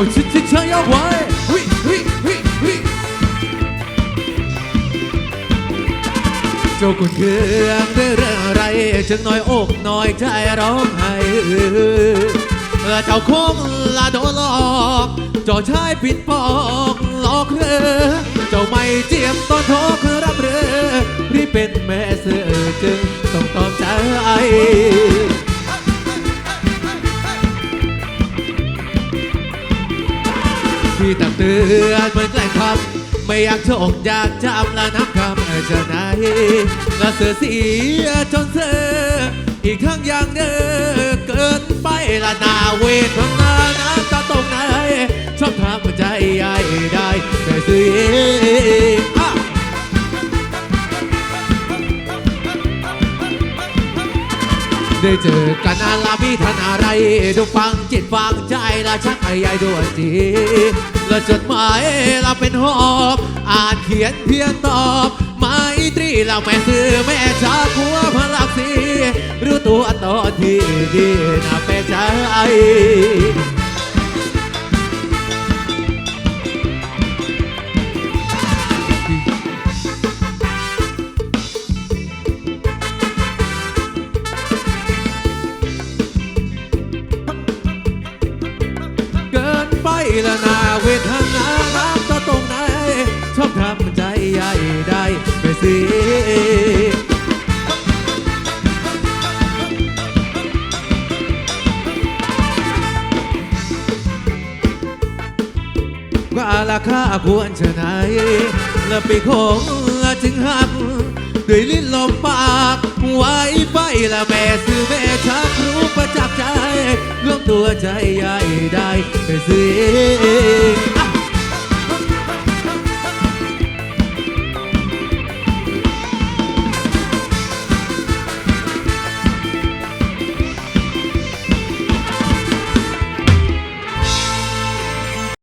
เอาชิชิชยาไว้วิวิวิวิเจ้าคุณเครื่องด้เรื่องอะไรจึงน้อยอกน้อยใจร้องไห้เจ้าคงละโดนหลอกจ้าชายผิดปอกหลอกเรือเจ้าไม่เจียมตอนทอคือรับเรือที่เป็นแม่เสือจึงต้องตอมใจ พี่ตักเตือนเหมือนแกล้งทำไม่อยากโชคอยากจำและน้ำคำจะไหนและเสือเสียจนเสืออีกครั้งอย่างเดิเกินไปละนาเวทนา ได้เจอกันอาลามีทันอะไร ดูฟังจิตฟังใจละชักให้ใหญ่ดวนจีและจดหมายเราเป็นหอบอ่านเขียนเพียงตอบไม้ตรีเราแม่ซื้อแม่ชาคัวพลักสีรู้ตัวตอนที่ดีน่าเป็นใจ ละนาเวทนาน้ำตาตรงไหนชอบทำใจใหญ่ได้ไปสิว่าราคาควรชะไหนและปีคงจึงหัก ด้วยลิ้นลมปากไว้ไปละแม่ซื้อแม่ชักรู้ประจับใจรวมตัวใจใหญ่ได้ไปสิ